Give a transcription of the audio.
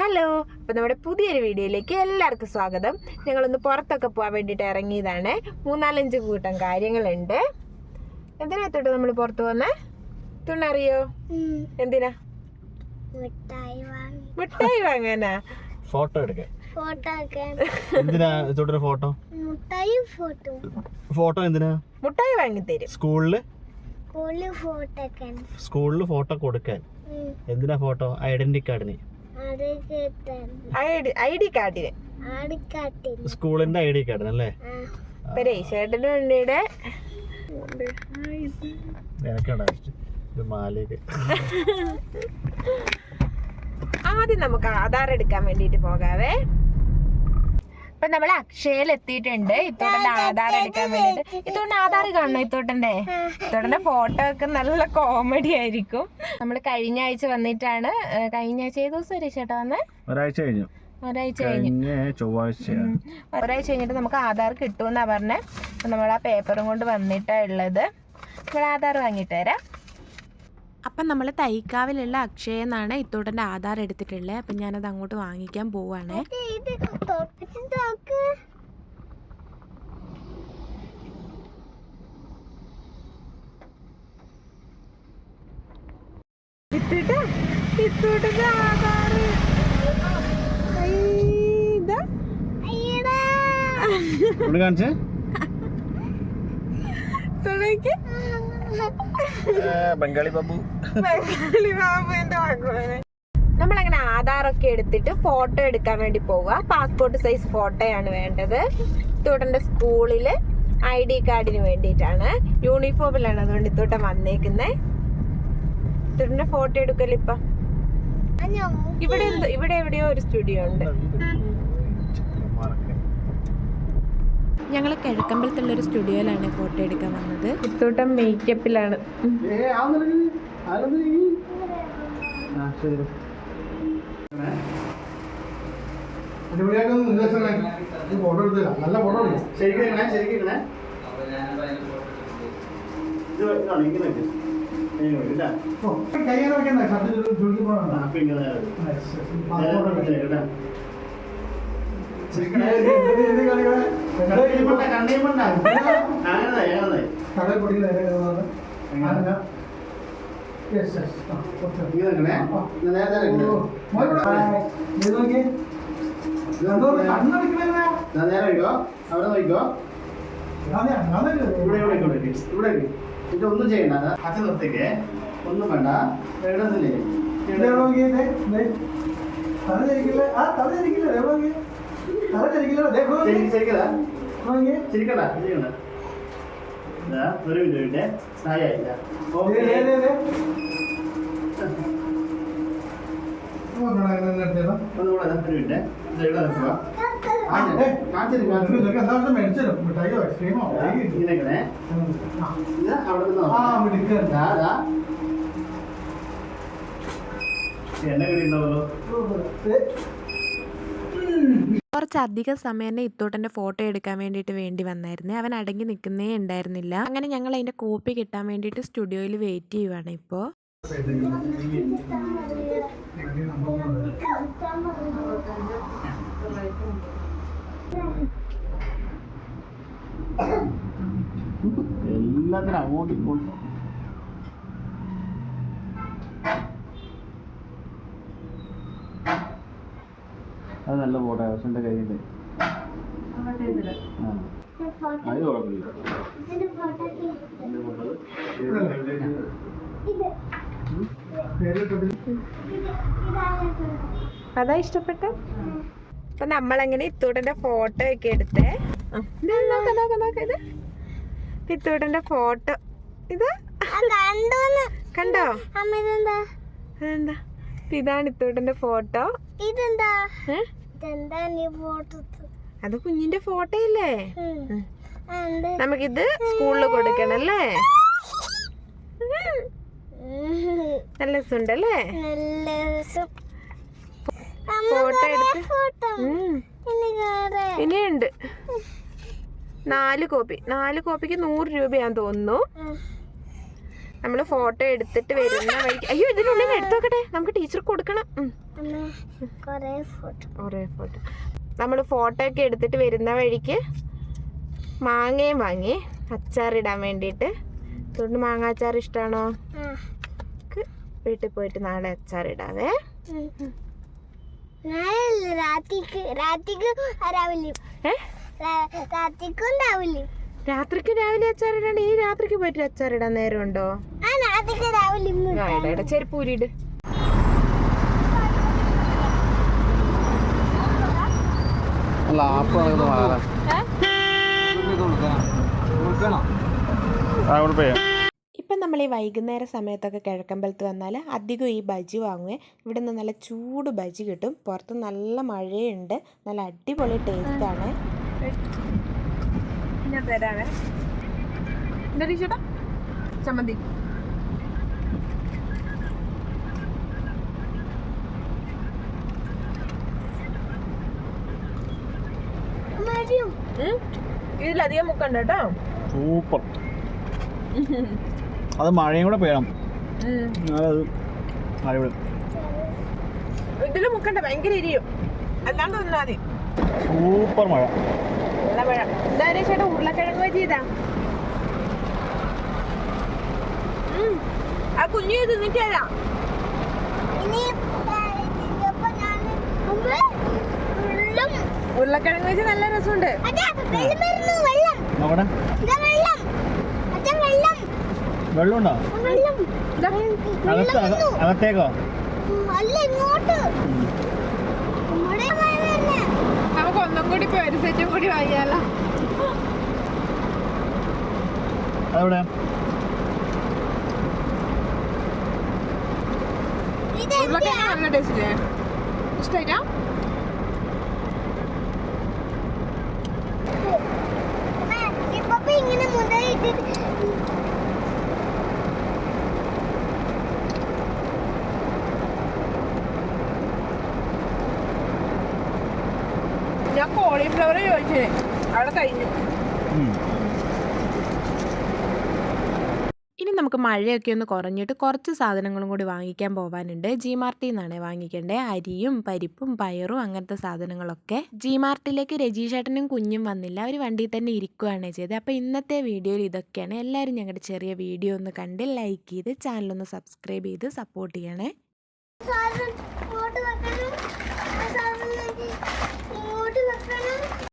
Hello അപ്പോൾ നമ്മുടെ പുതിയൊരു വീഡിയോയിലേക്ക് എല്ലാവർക്കും സ്വാഗതം. ഞങ്ങളൊന്ന് പുറത്തൊക്കെ പോകാൻ വേണ്ടിയിട്ട് ഇറങ്ങിയതാണ്. മൂന്നാലഞ്ച് കൂട്ടം കാര്യങ്ങളുണ്ട്. എന്തിനകത്തോട്ട് നമ്മൾ പുറത്ത് പോകുന്നേ തുണറിയോ? എന്തിനാ? മിഠായി വാങ്ങി. മിഠായി വാങ്ങാനാ? ഫോട്ടോ എടുക്കാൻ ഫോട്ടോ എടുക്കാൻ എന്തിനാ ചോട്ടൊരു ഫോട്ടോ? മുട്ടായി ഫോട്ടോ. ഫോട്ടോ എന്തിനാ? മുട്ടായി വാങ്ങി തരും സ്കൂളിൽ സ്കൂളിൽ ഫോട്ടോ എടുക്കാൻ സ്കൂളിൽ ഫോട്ടോ കൊടുക്കാൻ. എന്തിനാ ഫോട്ടോ? ഐഡന്റി കാർഡിന്. ഐ ഡി കാർഡിന്. സ്കൂളിന്റെ ഐ ഡി കാർഡിന് അല്ലേ? ഇപ്പരേ ചേട്ടന് വേണ്ടിയുടെ ആദ്യം നമുക്ക് ആധാർ എടുക്കാൻ വേണ്ടിട്ട് പോകാവേ. അപ്പൊ നമ്മൾ അക്ഷയയിൽ എത്തിയിട്ടുണ്ട് ഇത്തോട്ടന്റെ ആധാർ എടുക്കാൻ വേണ്ടിട്ട് ഇത്തോട്ടന്റെ ആധാർ കാണണം ഇത്തോട്ടന്റെ ഇത്തോട്ടന്റെ ഫോട്ടോ ഒക്കെ നല്ല കോമഡി ആയിരിക്കും. നമ്മൾ കഴിഞ്ഞ ആഴ്ച വന്നിട്ടാണ്. കഴിഞ്ഞ ആഴ്ച ഏത് ദിവസം വരെ ചേട്ടാ വന്നേ? ഒരാഴ്ച കഴിഞ്ഞു. ഒരാഴ്ച കഴിഞ്ഞു. ചൊവ്വാഴ്ച ഒരാഴ്ച കഴിഞ്ഞിട്ട് നമുക്ക് ആധാർ കിട്ടുമെന്നാ പറഞ്ഞേ. നമ്മൾ ആ പേപ്പറും കൊണ്ട് വന്നിട്ടാ ഉള്ളത്. നമ്മൾ ആധാർ വാങ്ങിയിട്ട് തരാം അപ്പം നമ്മൾ തൈക്കാവിലുള്ള അക്ഷയ എന്നാണ് ഇത്തോട്ടന്റെ ആധാർ എടുത്തിട്ടുള്ളത്. അപ്പം ഞാനത് അങ്ങോട്ട് വാങ്ങിക്കാൻ പോവാണ്. ഇത്തോട്ടന്റെ ആധാർ. കാണിച്ചേ? തുണയ്ക്ക് ബംഗാളി ബാബു. ബംഗാളി ബാബുവിന്റെ മകളെ. നമ്മളങ്ങനെ ആധാറൊക്കെ എടുത്തിട്ട് ഫോട്ടോ എടുക്കാൻ വേണ്ടി പോവുക പാസ്പോർട്ട് സൈസ് ഫോട്ടോയാണ് വേണ്ടത്. ഇത്തോട്ടന്റെ സ്കൂളിൽ ഐ ഡി കാർഡിന് വേണ്ടിയിട്ടാണ്. യൂണിഫോമിലാണ് അതുകൊണ്ട് ഇത്തോട്ടം വന്നേക്കുന്നത് ഇത്തോട്ടന്റെ ഫോട്ടോ എടുക്കൽ ഇപ്പൊ ഇവിടെ ഇവിടെ എവിടെയോ ഒരു സ്റ്റുഡിയോ ഉണ്ട്. ഞങ്ങൾ കിഴക്കമ്പലത്തുള്ള ഒരു സ്റ്റുഡിയോയിലാണ് ഫോട്ടോ എടുക്കാൻ വന്നത്. ഇത്തോട്ടം മേക്കപ്പിലാണ് ഫോട്ടോ എടുത്തില്ല നല്ല ഫോട്ടോ ശരിക്കും ഇങ്ങനെ, ശരിക്കും. കയ്യാൻ വെക്കണ്ട ഷർട്ട് ചുരുക്കി ആ, പോകണം അവിടെ നോക്കിക്കോ ഇവിടെ ഇവിടെ ഇവിടെ. ഇത് ഒന്നും ചെയ്യണ്ട. അച്ഛ നിർത്തിക്കേ ഒന്നും വേണ്ട. എഴുതുന്നില്ലേ ആ എവിടെ? നോക്കിയേ? ശരിക്കടാ ശരിക്കണ്ട ഇതാ ഒരു മിനിറ്റ് മിനിറ്റ് ആയില്ല ദേ, ഓക്കെ. ദേ, ദേ, ദേ. നോക്കടാ, എന്നെ നിർത്തിയതാ. ഒരു മിനിറ്റ് ദാ. എന്നെ കിട്ടിയിട്ടുണ്ടാവല്ലോ കുറച്ചധികം സമയം തന്നെ ഇത്തോട്ടന്റെ ഫോട്ടോ എടുക്കാൻ വേണ്ടിയിട്ട് വേണ്ടി വന്നായിരുന്നു. അവൻ അടങ്ങി നിൽക്കുന്നേ ഉണ്ടായിരുന്നില്ല. അങ്ങനെ ഞങ്ങൾ അതിന്റെ കോപ്പി കിട്ടാൻ വേണ്ടിയിട്ട് സ്റ്റുഡിയോയിൽ വെയിറ്റ് ചെയ്യുവാണ് ഇപ്പോൾ. എല്ലാത്തിനും അങ്ങോട്ടും ഇങ്ങോട്ടും. അത് നല്ല ഫോട്ടോ ഹൗസിന്റെ കയ്യിൽ അത് കുഴപ്പമില്ല ഇഷ്ടപ്പെട്ട? അപ്പൊ നമ്മളങ്ങനെ ഇത്തൂട്ടന്റെ ഫോട്ടോ ഒക്കെ എടുത്തേ? ആ, ഇത് നോക്ക് നോക്ക് നോക്ക് ഇത്. ഇത്തൂട്ടന്റെ ഫോട്ടോ. ഇത്? കണ്ടോന്ന് കണ്ടോ? അമ്മ ഇതെന്താ? അതെന്താ? ഇതാണ് ഇത്തൂട്ടന്റെ ഫോട്ടോ. ഇതെന്താ? അത് കുഞ്ഞിന്റെ ഫോട്ടോ അല്ലേ? നമുക്കിത് സ്കൂളിൽ കൊടുക്കണം അല്ലേ? നല്ല രസമുണ്ടല്ലേ? ഫോട്ടോ എടുത്ത്. ഇനിയുണ്ട്. നാല് കോപ്പി നാല് കോപ്പിക്ക് നൂറ് രൂപയാന്ന് തോന്നുന്നു. നമ്മൾ ഫോട്ടോ എടുത്തിട്ട് വരുന്ന വഴിക്ക്. അയ്യോ ഇതിനുള്ളിൽ എടുത്തോക്കട്ടെ നമുക്ക് ടീച്ചർ കൊടുക്കണം. കൊറേ ഫോട്ടോ. നമ്മൾ ഫോട്ടോ. ഒക്കെ എടുത്തിട്ട് വരുന്ന വഴിക്ക് മാങ്ങയും വാങ്ങി അച്ചാറിടാൻ വേണ്ടിയിട്ട്. അതുകൊണ്ട് മാങ്ങ അച്ചാർ ഇഷ്ടമാണോ വീട്ടിൽ പോയിട്ട് നാളെ അച്ചാർ ഇടാവേ. രാത്രിക്ക് രാവിലെ അച്ചാറിടാണ്ട് ഈ രാത്രിക്ക് പോയിട്ട് അച്ചാറിടാൻ നേരമുണ്ടോ? ആ രാത്രിക്ക് രാവിലെ ആ, ഇടാ, ഇടാ. ചെരുപ്പ് ഊരിയിട്. അല്ല ആപ്പ് നടക്കുന്ന വളരെ ഇപ്പം നമ്മൾ ഈ വൈകുന്നേര സമയത്തൊക്കെ കിഴക്കമ്പലത്ത് വന്നാൽ അധികം ഈ ബജി വാങ്ങുവേ. ഇവിടെ നിന്ന് നല്ല ചൂട് ബജി കിട്ടും. പുറത്ത് നല്ല മഴയുണ്ട്. നല്ല അടിപൊളി ടേസ്റ്റ് ഞാൻ തരാവേ ചേട്ടാ ചമ്മന്തി. ഇതിലധികം മുക്കണ്ട കേട്ടോ സൂപ്പർ. അത് മഴയും കൂടെ പെയ്യണം. അടിപൊളി. ഇതിൽ മുക്കണ്ട ഭയങ്കര ഇരിയും. അല്ലാണ്ട് തന്നാ മതി. സൂപ്പർ മഴ. നല്ല മഴ. എന്താ ചേട്ടാ ഉരുളക്കിഴങ്ങ് ചെയ്താ. ആ കുഞ്ഞു തിന്നിട്ട് തരാം ഇനി ഇപ്പൊ ഞാൻ വെള്ളം ഉരുളക്കിഴങ്ങ് വെച്ച് നല്ല രസമുണ്ട്. വെള്ളമുണ്ടോ? അകത്തേക്കോ? നമുക്ക് ഒന്നും കൂടി ഒരു സെറ്റും കൂടി വാങ്ങിയാലോ? അതെവിടെ? ഇത് ഉരുളക്കിഴങ്ങ് നല്ല ടേസ്റ്റ് ഇഷ്ടായിട്ടാ ഇപ്പൊ ഞാൻ കോളിഫ്ലവർ ചോദിച്ചേ. അവിടെ കഴിഞ്ഞു. ഇനി നമുക്ക് മഴയൊക്കെ ഒന്ന് കുറഞ്ഞിട്ട് കുറച്ച് സാധനങ്ങളും കൂടി വാങ്ങിക്കാൻ പോകാനുണ്ട് ജി മാർട്ടിൽ നിന്നാണ് വാങ്ങിക്കേണ്ടത് അരിയും പരിപ്പും പയറും അങ്ങനത്തെ സാധനങ്ങളൊക്കെ. ജി മാർട്ടിലേക്ക് രജീഷേട്ടനും കുഞ്ഞും വന്നില്ല. അവർ വണ്ടിയിൽ തന്നെ ഇരിക്കുകയാണ് ചെയ്തത് അപ്പോൾ ഇന്നത്തെ വീഡിയോയിൽ ഇതൊക്കെയാണ്. എല്ലാവരും ഞങ്ങളുടെ ചെറിയ വീഡിയോ ഒന്ന് കണ്ട് ലൈക്ക് ചെയ്ത് ചാനലൊന്ന് സബ്സ്ക്രൈബ് ചെയ്ത് സപ്പോർട്ട് ചെയ്യണേ.